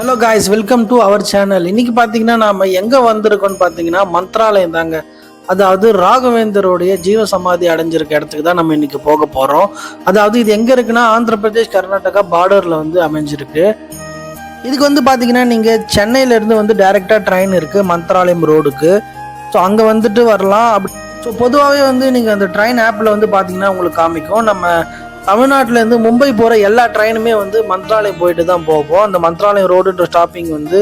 Hello guys welcome to our channel இன்னைக்கு பார்த்தீங்கன்னா நாம எங்கே வந்திருக்கோம்னு பார்த்தீங்கன்னா மந்த்ராலயம் தாங்க. அதாவது ராகவேந்தருடைய ஜீவ சமாதி அடைஞ்சிருக்க இடத்துக்கு தான் நம்ம இன்னைக்கு போக போகிறோம் அதாவது இது எங்கே இருக்குன்னா ஆந்திர பிரதேஷ் கர்நாடகா பார்டரில் வந்து அமைஞ்சிருக்கு. இதுக்கு வந்து பார்த்தீங்கன்னா நீங்கள் சென்னையிலேருந்து வந்து டைரெக்டாக ட்ரெயின் இருக்குது மந்த்ராலயம் ரோடுக்கு ஸோ அங்கே வந்துட்டு வரலாம். அப்படி ஸோ பொதுவாகவே வந்து நீங்கள் அந்த ட்ரெயின் ஆப்பில் வந்து பார்த்தீங்கன்னா உங்களுக்கு காமிக்கும். நம்ம தமிழ்நாட்டிலேருந்து மும்பை போகிற எல்லா ட்ரெயினுமே வந்து மந்த்ராலயம் போயிட்டு தான் போகும். அந்த மந்த்ராலயம் ரோடுன்ற ஸ்டாப்பிங் வந்து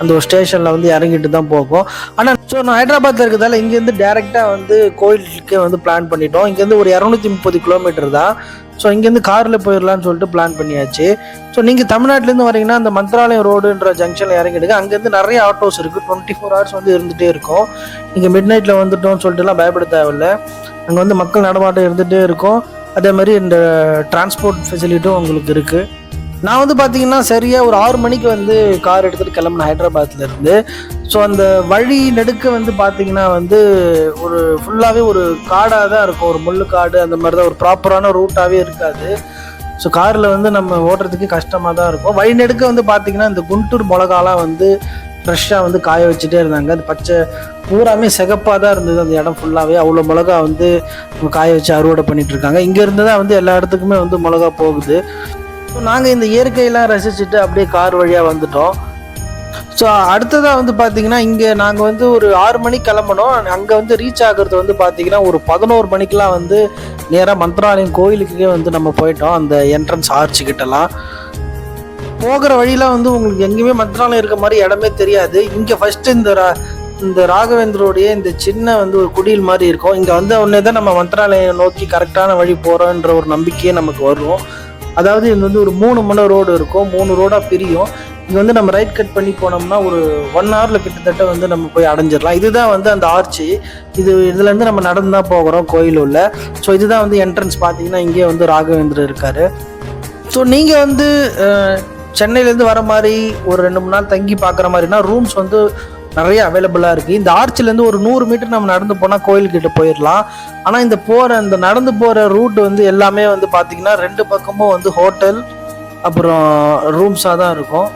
அந்த ஒரு ஸ்டேஷனில் வந்து இறங்கிட்டு தான் போகும். ஆனால் ஸோ நான் ஹைதராபாத்தில் இருக்கிறதால இங்கேருந்து டேரெக்டாக வந்து கோயிலுக்கே வந்து பிளான் பண்ணிட்டோம். இங்கேருந்து ஒரு இரநூத்தி முப்பது கிலோமீட்டர் தான். ஸோ இங்கேருந்து காரில் போயிடலாம்னு சொல்லிட்டு பிளான் பண்ணியாச்சு. ஸோ நீங்கள் தமிழ்நாட்டிலேருந்து வரீங்கன்னா அந்த மந்த்ராலயம் ரோடுன்ற ஜங்ஷனில் இறங்கிடுங்க. அங்கேருந்து நிறைய ஆட்டோஸ் இருக்குது டுவெண்ட்டி ஃபோர் ஹவர்ஸ் வந்து இருந்துகிட்டே இருக்கும். நீங்கள் மிட் நைட்டில் வந்துட்டோம்னு சொல்லிட்டுலாம் பயப்பட தேவையில்ல. அங்கே வந்து மக்கள் நடமாட்டம் இருந்துகிட்டே இருக்கும். அதே மாதிரி இந்த டிரான்ஸ்போர்ட் ஃபெசிலிட்டியும் உங்களுக்கு இருக்குது நான் வந்து பார்த்தீங்கன்னா சரியாக ஒரு ஆறு மணிக்கு வந்து கார் எடுத்துகிட்டு கிளம்புனேன் ஹைதராபாத்லேருந்து ஸோ அந்த வழி நெடுக்க வந்து பார்த்தீங்கன்னா வந்து ஒரு ஃபுல்லாகவே ஒரு காடாக தான் இருக்கும். ஒரு முள்ளு காடு அந்த மாதிரி தான். ஒரு ப்ராப்பரான ரூட்டாகவே இருக்காது. ஸோ காரில் வந்து நம்ம ஓட்டுறதுக்கு கஷ்டமாக தான் இருக்கும். வழி நெடுக்க வந்து பார்த்தீங்கன்னா இந்த குண்டூர் மிளகாலாம் வந்து ஃப்ரெஷ்ஷாக வந்து காய வச்சுட்டே இருந்தாங்க. அது பச்சை பூராமே சிகப்பாக தான் இருந்தது அந்த இடம் ஃபுல்லாகவே அவ்வளோ மிளகா வந்து காய வச்சு அறுவடை பண்ணிகிட்டு இருக்காங்க. இங்கேருந்து தான் வந்து எல்லா இடத்துக்குமே வந்து மிளகா போகுது. ஸோ நாங்கள் இந்த இயற்கையெல்லாம் ரசிச்சுட்டு அப்படியே கார் வழியாக வந்துட்டோம். ஸோ அடுத்ததாக வந்து பார்த்தீங்கன்னா இங்கே நாங்கள் வந்து ஒரு ஆறு மணிக்கு கிளம்பணும் அங்கே வந்து ரீச் ஆகிறது வந்து பார்த்தீங்கன்னா ஒரு பதினோரு மணிக்கெலாம் வந்து நேராக மந்த்ராலயம் கோயிலுக்கே வந்து நம்ம போயிட்டோம். அந்த என்ட்ரன்ஸ் ஆர்ச்சுக்கிட்டலாம் போகிற வழியெலாம் வந்து உங்களுக்கு எங்கேயுமே மந்த்ராலயம் இருக்க மாதிரி இடமே தெரியாது. இங்கே ஃபஸ்ட்டு இந்த ரா- இந்த ராகவேந்தருடைய இந்த சின்ன வந்து ஒரு குடியில் மாதிரி இருக்கும். இங்கே வந்த உடனே தான் நம்ம மந்த்ராலயம் நோக்கி கரெக்டான வழி போகிறோன்ற ஒரு நம்பிக்கையே நமக்கு வரும். அதாவது இது வந்து ஒரு மூணு மணி ரோடு இருக்கும். மூணு ரோடாக பிரியும். இங்கே வந்து நம்ம ரைட் கட் பண்ணி போனோம்னா ஒரு ஒன் ஹவரில் கிட்டத்தட்ட வந்து நம்ம போய் அடைஞ்சிடலாம். இதுதான் வந்து அந்த ஆர்ச்சி. இது இதுலேருந்து நம்ம நடந்து தான் போகிறோம் கோயில் உள்ள ஸோ இதுதான் வந்து என்ட்ரன்ஸ் பார்த்தீங்கன்னா இங்கே வந்து ராகவேந்திரர் இருக்கார். ஸோ நீங்கள் வந்து சென்னையிலேருந்து வர மாதிரி ஒரு ரெண்டு மூணு நாள் தங்கி பார்க்குற மாதிரினா ரூம்ஸ் வந்து நிறைய அவைலபிளாக இருக்குது இந்த ஆர்ச்சிலேருந்து ஒரு நூறு மீட்டர் நம்ம நடந்து போனால் கோயில்கிட்ட போயிடலாம் ஆனால் இந்த போகிற இந்த நடந்து போகிற ரூட் வந்து எல்லாமே வந்து பார்த்திங்கன்னா ரெண்டு பக்கமும் வந்து ஹோட்டல் அப்புறம் ரூம்ஸாக தான் இருக்கும்.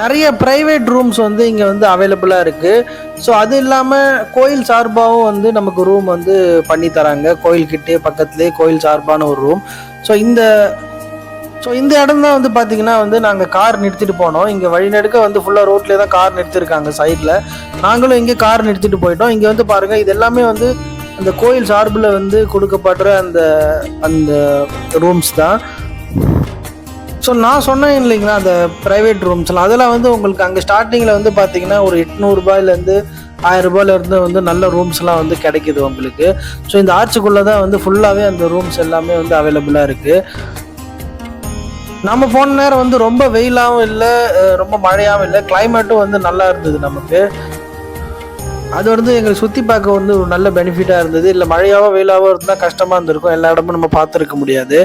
நிறைய ப்ரைவேட் ரூம்ஸ் வந்து இங்கே வந்து அவைலபிளாக இருக்குது ஸோ அது இல்லாமல் கோயில் சார்பாகவும் வந்து நமக்கு ரூம் வந்து பண்ணி தராங்க. கோயில்கிட்டே பக்கத்துலேயே கோயில் சார்பான ஒரு ரூம் ஸோ இந்த ஸோ இந்த இடம் தான் வந்து பார்த்தீங்கன்னா வந்து நாங்கள் கார் நிறுத்திட்டு போனோம். இங்கே வழிநடுக்க வந்து ஃபுல்லாக ரோட்லேயே தான் கார் நிறுத்திருக்காங்க சைடில் நாங்களும் இங்கே கார் நிறுத்திட்டு போயிட்டோம். இங்கே வந்து பாருங்கள் இது எல்லாமே வந்து அந்த கோயில் சார்பில் வந்து கொடுக்கப்படுற அந்த அந்த ரூம்ஸ் தான். ஸோ நான் சொன்னேன் இல்லைங்களா அந்த ப்ரைவேட் ரூம்ஸ்லாம் அதெல்லாம் வந்து உங்களுக்கு அங்கே ஸ்டார்டிங்கில் வந்து பார்த்தீங்கன்னா ஒரு எட்நூறுபாயிலேருந்து ஆயிரம் வந்து நல்ல ரூம்ஸ்லாம் வந்து கிடைக்குது உங்களுக்கு. ஸோ இந்த ஆர்ச்சுக்குள்ளே தான் வந்து ஃபுல்லாகவே அந்த ரூம்ஸ் எல்லாமே வந்து அவைலபிளாக இருக்குது நம்ம போன நேரம் வந்து ரொம்ப வெயிலாகவும் இல்லை ரொம்ப மழையாகவும் இல்லை. கிளைமேட்டும் வந்து நல்லா இருந்தது நமக்கு. அது வந்து எங்களை சுற்றி பார்க்க வந்து ஒரு நல்ல பெனிஃபிட்டாக இருந்தது. இல்லை மழையாவோ வெயிலாவோ இருந்தால் கஷ்டமாக இருந்திருக்கும். எல்லா இடமும் நம்ம பார்த்துருக்க முடியாது.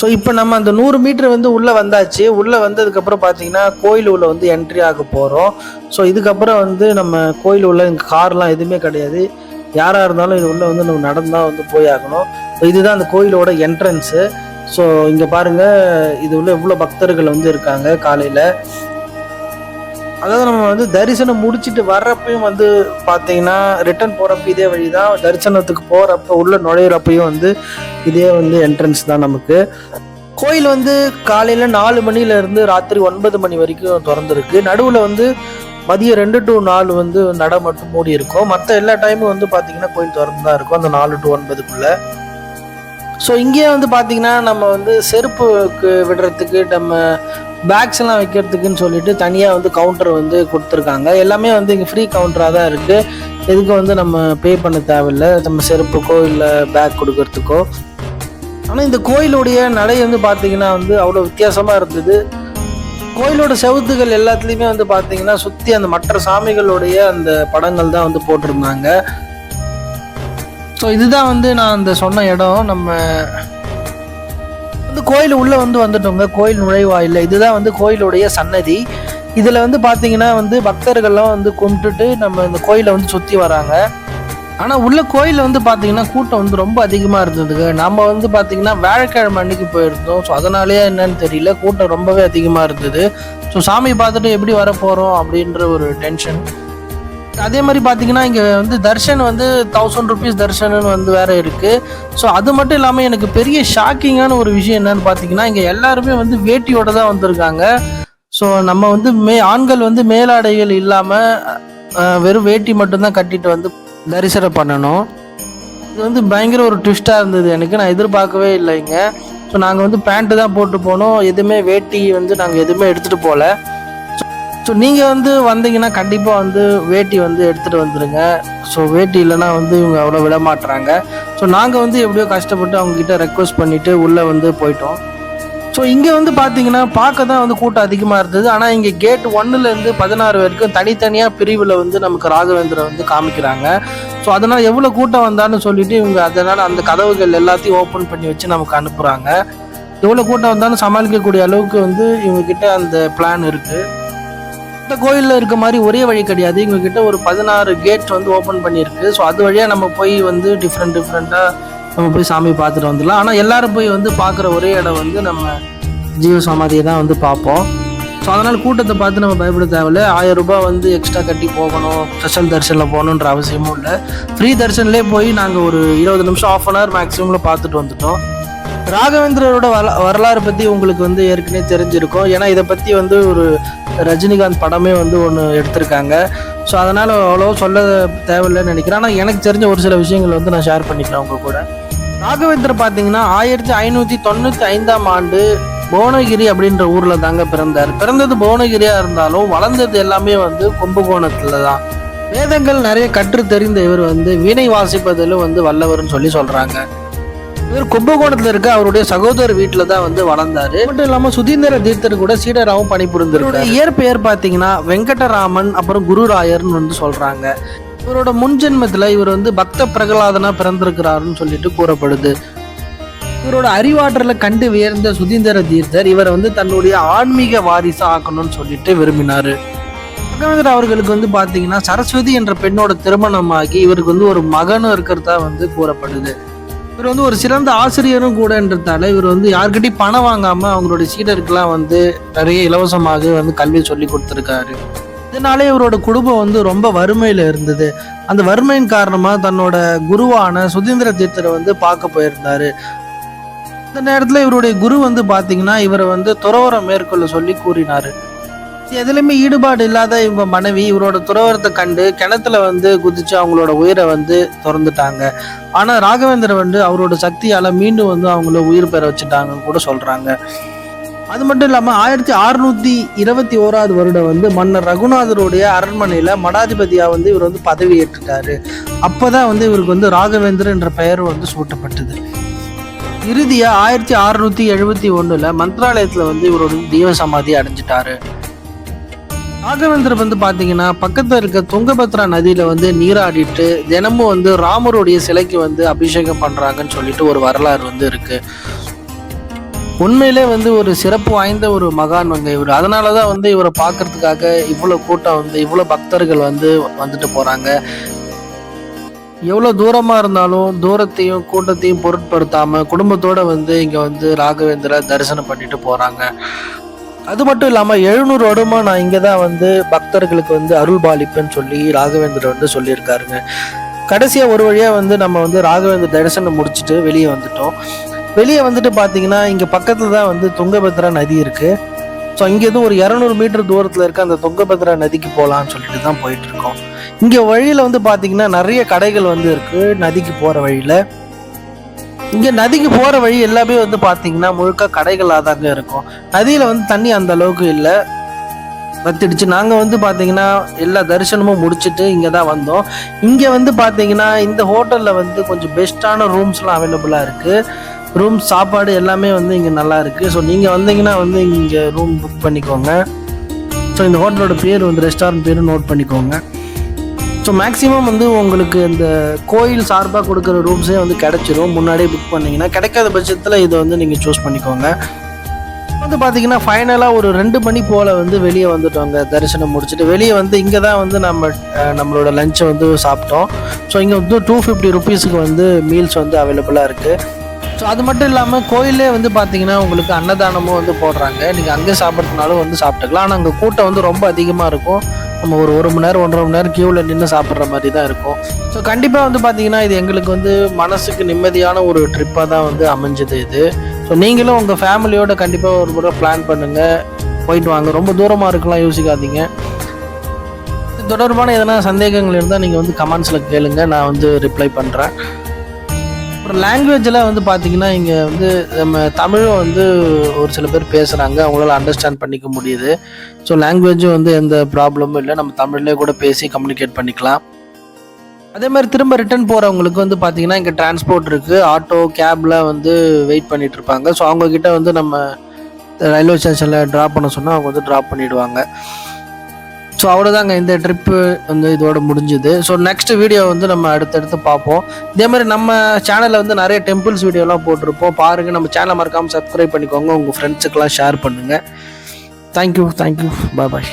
ஸோ இப்போ நம்ம அந்த நூறு மீட்டர் வந்து உள்ளே வந்தாச்சு. உள்ளே வந்ததுக்கப்புறம் பார்த்தீங்கன்னா கோயில் உள்ள வந்து என்ட்ரி ஆக போகிறோம் ஸோ இதுக்கப்புறம் வந்து நம்ம கோயில் உள்ள கார்லாம் எதுவுமே கிடையாது. யாராக இருந்தாலும் இது உள்ளே வந்து நம்ம நடந்தால் வந்து போய் ஆகணும். ஸோ இதுதான் அந்த கோயிலோட என்ட்ரன்ஸு ஸோ இங்கே பாருங்கள் இது உள்ள இவ்வளோ பக்தர்கள் வந்து இருக்காங்க காலையில். அதாவது நம்ம வந்து தரிசனம் முடிச்சிட்டு வர்றப்பையும் வந்து பார்த்தீங்கன்னா ரிட்டர்ன் போகிறப்ப இதே வழி தான் தரிசனத்துக்கு போகிறப்ப உள்ள நுழையிறப்பையும் வந்து இதே வந்து என்ட்ரன்ஸ் தான் நமக்கு. கோயில் வந்து காலையில் நாலு மணிலேருந்து ராத்திரி ஒன்பது மணி வரைக்கும் திறந்துருக்கு. நடுவில் வந்து மதியம் ரெண்டு டு நாலு வந்து நட மட்டும் மூடி இருக்கும் மற்ற எல்லா டைமும் வந்து பார்த்தீங்கன்னா கோயில் திறந்து தான் இருக்கும். அந்த நாலு டு ஒன்பதுக்குள்ளே. ஸோ இங்கேயே வந்து பார்த்தீங்கன்னா நம்ம வந்து செருப்புக்கு விடுறதுக்கு நம்ம பேக்ஸ் எல்லாம் வைக்கிறதுக்குன்னு சொல்லிட்டு தனியாக வந்து கவுண்டர் வந்து கொடுத்துருக்காங்க. எல்லாமே வந்து இங்கே ஃப்ரீ கவுண்டராக தான் இருக்குது எதுக்கு வந்து நம்ம பே பண்ண தேவையில்லை? நம்ம செருப்புக்கோ இல்லை பேக் கொடுக்கறதுக்கோ. ஆனால் இந்த கோயிலுடைய நடை வந்து பார்த்தீங்கன்னா வந்து அவ்வளோ வித்தியாசமாக இருந்தது. கோயிலோட செவுத்துகள் எல்லாத்துலேயுமே வந்து பார்த்தீங்கன்னா சுற்றி அந்த மற்ற சாமிகளுடைய அந்த படங்கள் தான் வந்து போட்டிருந்தாங்க. ஸோ இதுதான் வந்து நான் அந்த சொன்ன இடம். நம்ம வந்து கோயில் உள்ளே வந்து வந்துட்டோங்க. கோயில் நுழைவாயில் இதுதான் வந்து கோயிலுடைய சன்னதி. இதில் வந்து பார்த்தீங்கன்னா வந்து பக்தர்கள்லாம் வந்து கும்பிட்டுட்டு நம்ம இந்த கோயிலை வந்து சுற்றி வராங்க. ஆனால் உள்ள கோயிலில் வந்து பார்த்தீங்கன்னா கூட்டம் வந்து ரொம்ப அதிகமாக இருந்ததுங்க. நம்ம வந்து பார்த்தீங்கன்னா வியாழக்கிழமை அன்னைக்கு போயிருந்தோம். ஸோ அதனாலேயே என்னன்னு தெரியல. கூட்டம் ரொம்பவே அதிகமாக இருந்தது. ஸோ சாமி பார்த்துட்டு எப்படி வர போகிறோம் அப்படின்ற ஒரு டென்ஷன் அதே மாதிரி பார்த்தீங்கன்னா இங்கே வந்து தர்ஷன் வந்து தௌசண்ட் ருபீஸ் தர்ஷன்னு வந்து வேறு இருக்குது ஸோ அது மட்டும் இல்லாமல் எனக்கு பெரிய ஷாக்கிங்கான ஒரு விஷயம் என்னன்னு பார்த்தீங்கன்னா இங்கே எல்லாருமே வந்து வேட்டியோட தான் வந்திருக்காங்க. ஸோ நம்ம வந்து மே ஆண்கள் வந்து மேலாடைகள் இல்லாமல் வெறும் வேட்டி மட்டும்தான் கட்டிட்டு வந்து தரிசனம் பண்ணணும். இது வந்து பயங்கர ஒரு ட்விஸ்ட்டாக இருந்தது எனக்கு. நான் எதிர்பார்க்கவே இல்லைங்க ஸோ நாங்கள் வந்து பேண்ட்டு தான் போட்டு போனோம். எதுவுமே வேட்டி வந்து நாங்கள் எதுவுமே எடுத்துகிட்டு போகல ஸோ நீங்கள் வந்து வந்தீங்கன்னா கண்டிப்பாக வந்து வேட்டி வந்து எடுத்துகிட்டு வந்துடுங்க ஸோ வேட்டி இல்லைன்னா வந்து இவங்க அவ்வளோ விட மாட்டுறாங்க ஸோ நாங்கள் வந்து எப்படியோ கஷ்டப்பட்டு அவங்கக்கிட்ட ரெக்வஸ்ட் பண்ணிவிட்டு உள்ளே வந்து போயிட்டோம். ஸோ இங்கே வந்து பார்த்தீங்கன்னா பார்க்க தான் வந்து கூட்டம் அதிகமாக இருந்தது. ஆனால் இங்கே கேட் ஒன்னுலேருந்து பதினாறு வரைக்கும் தனித்தனியாக பிரிவில் வந்து நமக்கு ராகவேந்திரன் வந்து காமிக்கிறாங்க. ஸோ அதனால் எவ்வளோ கூட்டம் வந்தான்னு சொல்லிட்டு இவங்க அதனால் அந்த கதவுகள் எல்லாத்தையும் ஓப்பன் பண்ணி வச்சு நமக்கு அனுப்புகிறாங்க எவ்வளோ கூட்டம் வந்தாலும் சமாளிக்கக்கூடிய அளவுக்கு வந்து இவங்கக்கிட்ட அந்த பிளான் இருக்குது இந்த கோயிலில் இருக்க மாதிரி ஒரே வழி கிடையாது. எங்ககிட்ட ஒரு பதினாறு கேட் வந்து ஓப்பன் பண்ணியிருக்கு. ஸோ அது வழியாக நம்ம போய் வந்து டிஃப்ரெண்ட் டிஃப்ரெண்ட்டாக நம்ம போய் சாமி பார்த்துட்டு வந்துடலாம். ஆனால் எல்லோரும் போய் வந்து பார்க்குற ஒரே இடம் வந்து நம்ம ஜீவ சமாதியை தான் வந்து பார்ப்போம். ஸோ அதனால் கூட்டத்தை பார்த்து நம்ம பயப்பட தேவையில்ல. ஆயிரம் ரூபாய் வந்து எக்ஸ்ட்ரா கட்டி போகணும். ஸ்பெஷல் தரிசனில் போகணுன்ற அவசியமும் இல்லை. ஃப்ரீ தரிசன்லேயே போய் நாங்கள் ஒரு இருபது நிமிஷம் ஆஃப் அன் ஹவர் மேக்ஸிமமில் பார்த்துட்டு வந்துட்டோம். ராகவேந்திரரோட வரலாறு பற்றி உங்களுக்கு வந்து ஏற்கனவே தெரிஞ்சிருக்கும். ஏன்னா இதை பற்றி வந்து ஒரு ரஜினிகாந்த் படமே வந்து ஒன்று எடுத்திருக்காங்க. ஸோ அதனால் அவ்வளோ சொல்ல தேவையில்லைன்னு நினைக்கிறேன். ஆனால் எனக்கு தெரிஞ்ச ஒரு சில விஷயங்கள் வந்து நான் ஷேர் பண்ணிக்கிறேன் உங்க கூட. ராகவேந்தர் பார்த்தீங்கன்னா ஆயிரத்தி ஐநூற்றி தொண்ணூற்றி ஐந்தாம் ஆண்டு புவனகிரி அப்படின்ற ஊரில் தாங்க பிறந்தார். பிறந்தது புவனகிரியாக இருந்தாலும் வளர்ந்தது எல்லாமே வந்து கும்பகோணத்தில் தான். வேதங்கள் நிறைய கற்று தெரிந்த இவர் வந்து வீணை வாசிப்பதிலும் வந்து வல்லவர்னு சொல்லி சொல்கிறாங்க இவர் கும்பகோணத்துல இருக்க அவருடைய சகோதரர் வீட்டுல தான் வந்து வளர்ந்தாரு. மட்டும் இல்லாம சுதீந்திர தீர்த்தர் கூட சீடராகவும் பணிபுரிந்திருக்காரு. இயற்பெயர் பாத்தீங்கன்னா வெங்கடராமன் அப்புறம் குருராயர்னு வந்து சொல்றாங்க. இவரோட முன்ஜென்மத்துல இவர் வந்து பக்த பிரகலாதனா பிறந்திருக்கிறாருன்னு சொல்லிட்டு கூறப்படுது. இவரோட அறிவாற்றல கண்டு வியர்ந்த சுதீந்திர தீர்த்தர் இவரை வந்து தன்னுடைய ஆன்மீக வாரிசா ஆக்கணும்னு சொல்லிட்டு விரும்பினாரு. ராகவேந்திர அவர்களுக்கு வந்து பாத்தீங்கன்னா சரஸ்வதி என்ற பெண்ணோட திருமணமாகி இவருக்கு வந்து ஒரு மகனும் இருக்கிறதா வந்து கூறப்படுது. இவர் வந்து ஒரு சிறந்த ஆசிரியரும் கூடன்றதால இவர் வந்து யார்கிட்டயும் பணம் வாங்காம அவங்களுடைய சீடருக்கெல்லாம் வந்து நிறைய இலவசமாக வந்து கல்வி சொல்லி கொடுத்துருக்காரு. இதனாலே இவரோட குடும்பம் வந்து ரொம்ப வறுமையில இருந்தது. அந்த வறுமையின் காரணமா தன்னோட குருவான சுதீந்திர தீர்த்தரை வந்து பார்க்க போயிருந்தாரு. இந்த நேரத்துல இவருடைய குரு வந்து பாத்தீங்கன்னா இவரை வந்து துறவரம் மேற்கொள்ள சொல்லி கூறினாரு. எதுலையுமே ஈடுபாடு இல்லாத இவங்க மனைவி இவரோட துறவரத்தை கண்டு கிணத்துல வந்து குதிச்சு அவங்களோட உயிரை வந்து திறந்துட்டாங்க. ஆனா ராகவேந்திரன் வந்து அவரோட சக்தியால மீண்டும் வந்து அவங்கள உயிர் பெற வச்சுட்டாங்கன்னு கூட சொல்றாங்க. அது மட்டும் இல்லாம ஆயிரத்தி அறுநூத்தி இருபத்தி ஓராவது வருடம் வந்து மன்னர் ரகுநாதருடைய அரண்மனையில மடாதிபதியா வந்து இவர் வந்து பதவி ஏற்றுட்டாரு. அப்பதான் வந்து இவருக்கு வந்து ராகவேந்திர என்ற பெயர் வந்து சூட்டப்பட்டது. இறுதியா ஆயிரத்தி அறுநூத்தி எழுபத்தி ஒண்ணுல மந்திராலயத்துல வந்து இவரோட தீவ சமாதி அடைஞ்சிட்டாரு. ராகவேந்தர் வந்து பார்த்தீங்கன்னா பக்கத்தில் இருக்க துங்கபத்ரா நதியில் வந்து நீராடிட்டு தினமும் வந்து ராமருடைய சிலைக்கு வந்து அபிஷேகம் பண்ணுறாங்கன்னு சொல்லிட்டு ஒரு வரலாறு வந்து இருக்குது உண்மையிலே வந்து ஒரு சிறப்பு வாய்ந்த ஒரு மகான் வந்து இவர். அதனாலதான் வந்து இவரை பார்க்கறதுக்காக இவ்வளோ கூட்டம் வந்து இவ்வளோ பக்தர்கள் வந்து வந்துட்டு போகிறாங்க எவ்வளோ தூரமாக இருந்தாலும் தூரத்தையும் கூட்டத்தையும் பொருட்படுத்தாமல் குடும்பத்தோடு வந்து இங்கே வந்து ராகவேந்திர தரிசனம் பண்ணிட்டு போகிறாங்க அது மட்டும் இல்லாமல் எழுநூறு வருடமாக நான் இங்கே தான் வந்து பக்தர்களுக்கு வந்து அருள் பாலிப்பேன்னு சொல்லி ராகவேந்தர் வந்து சொல்லியிருக்காருங்க. கடைசியாக ஒரு வழியாக வந்து நம்ம வந்து ராகவேந்தர் தரிசனம் முடிச்சுட்டு வெளியே வந்துட்டோம். வெளியே வந்துட்டு பார்த்தீங்கன்னா இங்கே பக்கத்தில் தான் வந்து துங்கபத்ரா நதி இருக்குது ஸோ இங்கேருந்து ஒரு இரநூறு மீட்டர் தூரத்தில் இருக்க அந்த துங்கபத்ரா நதிக்கு போகலான்னு சொல்லிட்டு தான் போயிட்டுருக்கோம் இங்கே வழியில் வந்து பார்த்தீங்கன்னா நிறைய கடைகள் வந்து இருக்குது நதிக்கு போகிற வழியில். இங்கே நதிக்கு போகிற வழி எல்லாமே வந்து பார்த்தீங்கன்னா முழுக்க கடைகளாக தாங்க இருக்கும். நதியில் வந்து தண்ணி அந்த அளவுக்கு இல்லை. வத்திடுச்சு. நாங்கள் வந்து பார்த்தீங்கன்னா எல்லா தரிசனமும் முடிச்சுட்டு இங்கே தான் வந்தோம். இங்கே வந்து பார்த்தீங்கன்னா இந்த ஹோட்டலில் வந்து கொஞ்சம் பெஸ்ட்டான ரூம்ஸ்லாம் அவைலபிளாக இருக்குது ரூம் சாப்பாடு எல்லாமே வந்து இங்கே நல்லா இருக்குது ஸோ நீங்கள் வந்தீங்கன்னா வந்து இங்கே ரூம் புக் பண்ணிக்கோங்க. ஸோ இந்த ஹோட்டலோட பேர் வந்து ரெஸ்டாரண்ட் பேரு நோட் பண்ணிக்கோங்க. ஸோ மேக்ஸிமம் வந்து உங்களுக்கு இந்த கோயில் சார்பாக கொடுக்குற ரூம்ஸே வந்து கிடைச்சிரும். முன்னாடியே புக் பண்ணிங்கன்னா கிடைக்காத பட்சத்தில் இதை வந்து நீங்கள் சூஸ் பண்ணிக்கோங்க. வந்து பார்த்தீங்கன்னா ஃபைனலாக ஒரு ரெண்டு மணி போல் வந்து வெளியே வந்துட்டோங்க. தரிசனம் முடிச்சுட்டு வெளியே வந்து இங்கே தான் வந்து நம்ம நம்மளோட லஞ்சை வந்து சாப்பிட்டோம். ஸோ இங்கே வந்து டூ ஃபிஃப்டி ருபீஸுக்கு வந்து மீல்ஸ் வந்து அவைலபிளாக இருக்குது ஸோ அது மட்டும் இல்லாமல் கோயிலே வந்து பார்த்தீங்கன்னா உங்களுக்கு அன்னதானமும் வந்து போடுறாங்க. நீங்கள் அங்கே சாப்பிட்றதுனாலும் வந்து சாப்பிட்டுக்கலாம். ஆனால் அங்கே கூட்டம் வந்து ரொம்ப அதிகமாக இருக்கும். நம்ம ஒரு ஒரு மணி நேரம் ஒன்றரை மணி நேரம் க்யூவில் நின்று சாப்பிட்ற மாதிரி தான் இருக்கும். ஸோ கண்டிப்பாக வந்து பார்த்தீங்கன்னா இது எங்களுக்கு வந்து மனசுக்கு நிம்மதியான ஒரு ட்ரிப்பாக தான் வந்து அமைஞ்சது இது. ஸோ நீங்களும் உங்கள் ஃபேமிலியோட கண்டிப்பாக ஒரு முறை பிளான் பண்ணுங்கள் போயிட்டு வாங்க. ரொம்ப தூரமாக இருக்கலாம் யோசிக்காதீங்க. தொடர்பான எதனா சந்தேகங்கள் இருந்தால் நீங்கள் வந்து கமெண்ட்ஸில் கேளுங்கள் நான் வந்து ரிப்ளை பண்ணுறேன் அப்புறம் லாங்குவேஜில் வந்து பார்த்தீங்கன்னா இங்கே வந்து நம்ம தமிழும் வந்து ஒரு சில பேர் பேசுகிறாங்க அவங்களால அண்டர்ஸ்டாண்ட் பண்ணிக்க முடியுது. ஸோ லாங்குவேஜும் வந்து எந்த ப்ராப்ளமும் இல்லை. நம்ம தமிழ்லேயே கூட பேசி கம்யூனிகேட் பண்ணிக்கலாம். அதே மாதிரி திரும்ப ரிட்டர்ன் போகிறவங்களுக்கு வந்து பார்த்தீங்கன்னா இங்கே டிரான்ஸ்போர்ட் இருக்குது ஆட்டோ கேபில் வந்து வெயிட் பண்ணிட்டு இருப்பாங்க. ஸோ அவங்கக்கிட்ட வந்து நம்ம ரயில்வே ஸ்டேஷனில் ட்ராப் பண்ண சொன்னால் அவங்க வந்து ட்ராப் பண்ணிவிடுவாங்க ஸோ அவ்வளோதாங்க இந்த ட்ரிப்பு வந்து இதோட முடிஞ்சுது. ஸோ நெக்ஸ்ட் வீடியோ வந்து நம்ம அடுத்தடுத்து பார்ப்போம். இதே மாதிரி நம்ம சேனலில் வந்து நிறைய டெம்பிள்ஸ் வீடியோலாம் போட்டிருப்போம். பாருங்கள் நம்ம சேனலை மறக்காமல் சப்ஸ்கிரைப் பண்ணிக்கோங்க. உங்கள் ஃப்ரெண்ட்ஸுக்கெல்லாம் ஷேர் பண்ணுங்கள் thank you thank you bye bye